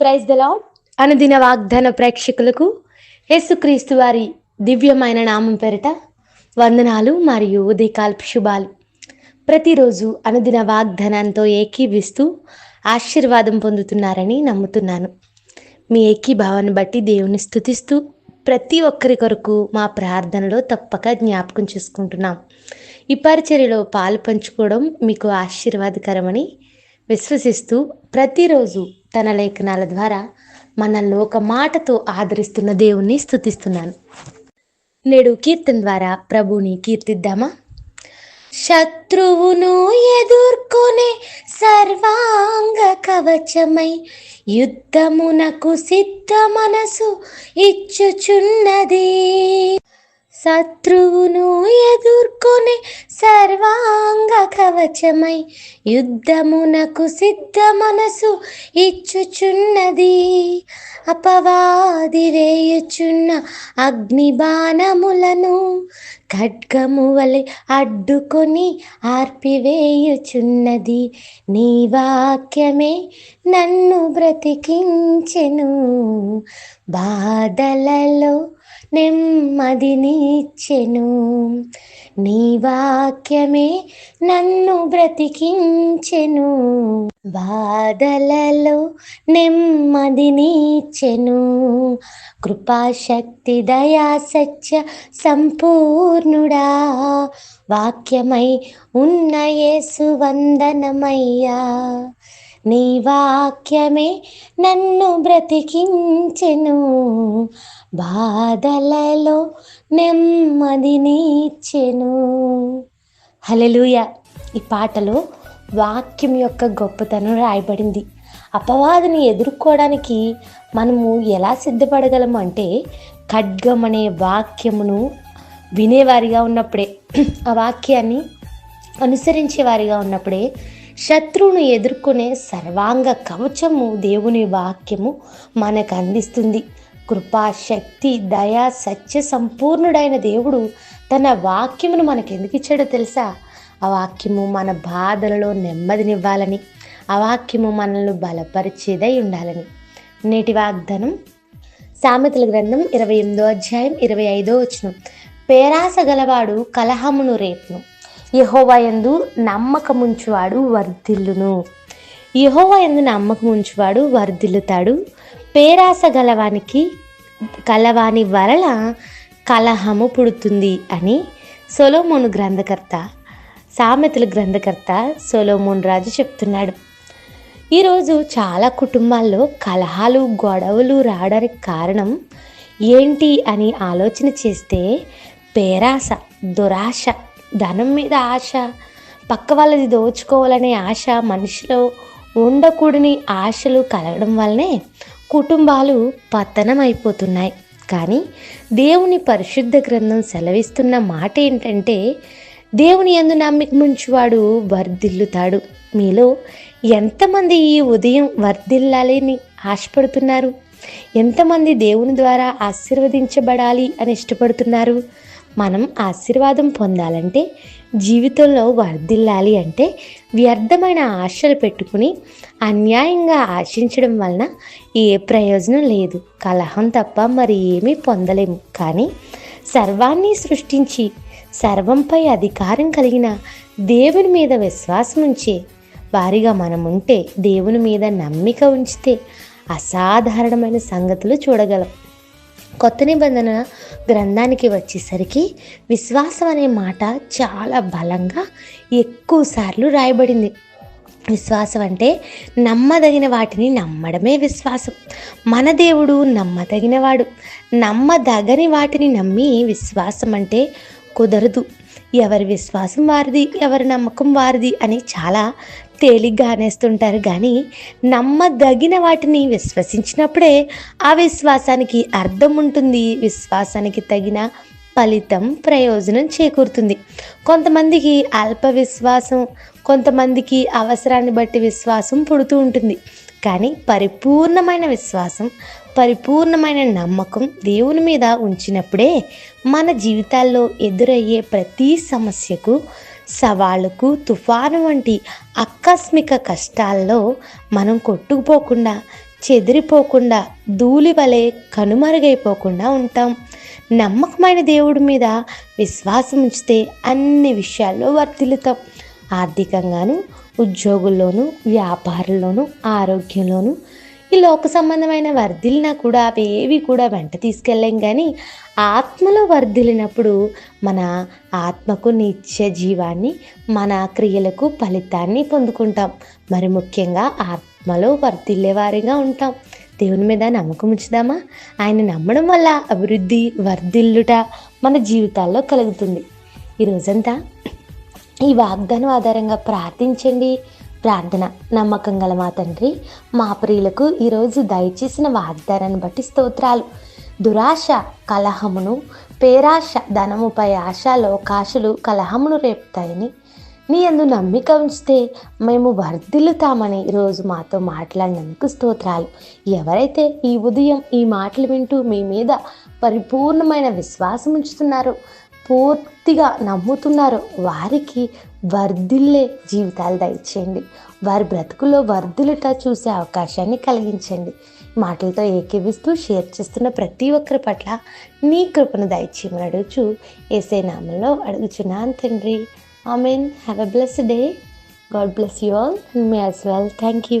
Praise the lord అనుదిన వాగ్దాన ప్రేక్షకులకు యేసుక్రీస్తు వారి దివ్యమైన నామం పేరిట వందనాలు మరియు ఉదయకాల్ప శుభాలు. ప్రతిరోజు అనుదిన వాగ్దానంతో ఏకీవిస్తూ ఆశీర్వాదం పొందుతున్నారని నమ్ముతున్నాను. మీ ఏకీభావాన్ని బట్టి దేవుని స్థుతిస్తూ ప్రతి ఒక్కరి కొరకు మా ప్రార్థనలో తప్పక జ్ఞాపకం చేసుకుంటున్నాం. ఈ పరిచర్యలో పాలు పంచుకోవడం మీకు ఆశీర్వాదకరమని విశ్వసిస్తూ ప్రతిరోజు తన లేఖనాల ద్వారా మనల్ని ఒక మాటతో ఆదరిస్తున్న దేవుణ్ణి స్థుతిస్తున్నాను నేడు కీర్తన ద్వారా ప్రభుని కీర్తిద్దామా? శత్రువును ఎదుర్కొనే సర్వాంగ కవచమై యుద్ధమునకు సిద్ధ మనసు ఇచ్చుచున్నది. శత్రువును ఎదుర్కొనే సర్వాంగ కవచమై యుద్ధమునకు సిద్ధ మనసు ఇచ్చుచున్నది. అపవాది వేయుచున్న అగ్ని బాణములను ఖడ్గము వలె అడ్డుకొని ఆర్పివేయుచున్నది. నీ వాక్యమే నన్ను బ్రతికించెను. బాధలలో నెమ్మదినిచ్చెను. నీ వాక్యమే నన్ను బ్రతికించెను. బాధలలో నెమ్మదినిచ్చెను. కృపాశక్తి దయా సత్య సంపూర్ణుడా. వాక్యమై ఉన్న యేసు వందనమయ్యా. నీ వాక్యమే నన్ను బ్రతికించెను. బాధలలో నెమ్మదినిచ్చెను హలలుయ ఈ పాటలో వాక్యం యొక్క గొప్పతనం రాయబడింది. అపవాదిని ఎదుర్కోవడానికి మనము ఎలా సిద్ధపడగలము అంటే ఖడ్గం అనే వాక్యమును వినేవారిగా ఉన్నప్పుడే. ఆ వాక్యాన్ని అనుసరించేవారిగా ఉన్నప్పుడే శత్రువును ఎదుర్కొనే సర్వాంగ కవచము దేవుని వాక్యము మనకు అందిస్తుంది. కృపా శక్తి దయ సత్య సంపూర్ణుడైన దేవుడు తన వాక్యమును మనకు ఎందుకు ఇచ్చాడో తెలుసా? ఆ వాక్యము మన బాధలలో నెమ్మదినివ్వాలని ఆ వాక్యము మనల్ని బలపరిచేదై ఉండాలని. నేటి వాగ్దానం సామెతల గ్రంథం ఇరవై ఎనిమిదో అధ్యాయం ఇరవై ఐదో వచనం. పేరాస గలవాడు కలహమును రేపును. యహోవయందు నమ్మకముంచువాడు వర్ధిల్లును. యహోవయందు నమ్మకముంచువాడు వర్ధిల్లుతాడు. పేరాస గలవానికి కలవాని వలన కలహము పుడుతుంది అని సొలోమోను గ్రంథకర్త సామెతల గ్రంథకర్త సొలోమోన్ రాజు చెప్తున్నాడు. ఈరోజు చాలా కుటుంబాల్లో కలహాలు గొడవలు రావడానికి కారణం ఏంటి అని ఆలోచన చేస్తే పేరాస దురాశ ధనం మీద ఆశ పక్క వాళ్ళది దోచుకోవాలనే ఆశ మనిషిలో ఉండకూడని ఆశలు కలగడం వల్లనే కుటుంబాలు పతనం అయిపోతున్నాయి కానీ దేవుని పరిశుద్ధ గ్రంథం సెలవిస్తున్న మాట ఏంటంటే దేవుని ఎందు నమ్మిక వాడు వర్ధిల్లుతాడు. మీలో ఎంతమంది ఈ ఉదయం వర్ధిల్లాలని ఆశపడుతున్నారు? ఎంతమంది దేవుని ద్వారా ఆశీర్వదించబడాలి అని ఇష్టపడుతున్నారు? మనం ఆశీర్వాదం పొందాలంటే జీవితంలో వర్ధిల్లాలి అంటే వ్యర్థమైన ఆశలు పెట్టుకుని అన్యాయంగా ఆశించడం వలన ఏ ప్రయోజనం లేదు. కలహం తప్ప మరి ఏమీ పొందలేము. కానీ సర్వాన్ని సృష్టించి సర్వంపై అధికారం కలిగిన దేవుని మీద విశ్వాసం ఉంచే వారిగా మనం ఉంటే దేవుని మీద నమ్మిక ఉంచితే అసాధారణమైన సంగతులు చూడగలం. కొత్త నిబంధన గ్రంథానికి వచ్చేసరికి విశ్వాసం అనే మాట చాలా బలంగా ఎక్కువసార్లు రాయబడింది. విశ్వాసం అంటే నమ్మదగిన వాటిని నమ్మడమే విశ్వాసం. మన దేవుడు నమ్మదగినవాడు. నమ్మదగని వాటిని నమ్మి విశ్వాసం అంటే కుదరదు. ఎవరి విశ్వాసం వారిది ఎవరి నమ్మకం వారిది అని చాలా తేలిగ్గా అనేస్తుంటారు కానీ నమ్మదగిన వాటిని విశ్వసించినప్పుడే ఆ విశ్వాసానికి అర్థం ఉంటుంది. విశ్వాసానికి తగిన ఫలితం ప్రయోజనం చేకూరుతుంది. కొంతమందికి అల్ప విశ్వాసం కొంతమందికి అవసరాన్ని బట్టి విశ్వాసం పుడుతూ ఉంటుంది. కానీ పరిపూర్ణమైన విశ్వాసం పరిపూర్ణమైన నమ్మకం దేవుని మీద ఉంచినప్పుడే మన జీవితాల్లో ఎదురయ్యే ప్రతి సమస్యకు సవాళ్ళకు తుఫాను వంటి ఆకస్మిక కష్టాల్లో మనం కొట్టుకుపోకుండా చెదిరిపోకుండా ధూళి వలె కనుమరుగైపోకుండా ఉంటాం. నమ్మకమైన దేవుడి మీద విశ్వాసం ఉంచితే అన్ని విషయాల్లో వర్తిల్లుతాం ఆర్థికంగాను ఉద్యోగుల్లోనూ వ్యాపారంలోనూ ఆరోగ్యంలోనూ ఈ లోక సంబంధమైన వర్ధిలినా కూడా అవేవి కూడా వెంట తీసుకెళ్ళాం కానీ ఆత్మలో వర్ధిల్లినప్పుడు మన ఆత్మకు నిత్య జీవాన్ని మన క్రియలకు ఫలితాన్ని పొందుకుంటాం. మరి ముఖ్యంగా ఆత్మలో వర్ధిల్లే వారిగా ఉంటాం. దేవుని మీద నమ్మకం ఉంచుదామా? ఆయన నమ్మడం వల్ల అభివృద్ధి వర్ధిల్లుట మన జీవితాల్లో కలుగుతుంది. ఈ రోజంతా ఈ వాగ్దానం ఆధారంగా ప్రార్థించండి. ప్రార్థన నమ్మకం గల మా తండ్రి మా ప్రియులకు ఈరోజు దయచేసిన వాగ్దానాన్ని బట్టి స్తోత్రాలు. దురాశ కలహమును పేరాశ ధనముపై ఆశ లోకాశలు కలహమును రేపుతాయని నీ అందు నమ్మిక ఉంచితే మేము వర్ధిల్లుతామని ఈరోజు మాతో మాట్లాడినందుకు స్తోత్రాలు. ఎవరైతే ఈ ఉదయం ఈ మాటలు వింటూ మీ మీద పరిపూర్ణమైన విశ్వాసం ఉంచుతున్నారో పూర్తిగా నమ్ముతున్నారో వారికి వర్ధిల్లే జీవితాలు దయచేయండి. వారి బ్రతుకులో వర్ధిల్లుట చూసే అవకాశాన్ని కలిగించండి. మాటలతో ఏకీవిస్తూ షేర్ చేస్తున్న ప్రతి ఒక్కరి పట్ల నీ కృపను దయచేయమని అడుగుచు ఏసే నామంలో అడుగుచున్నాను తండ్రి. Amen have a bless day God bless you all and me as well thank you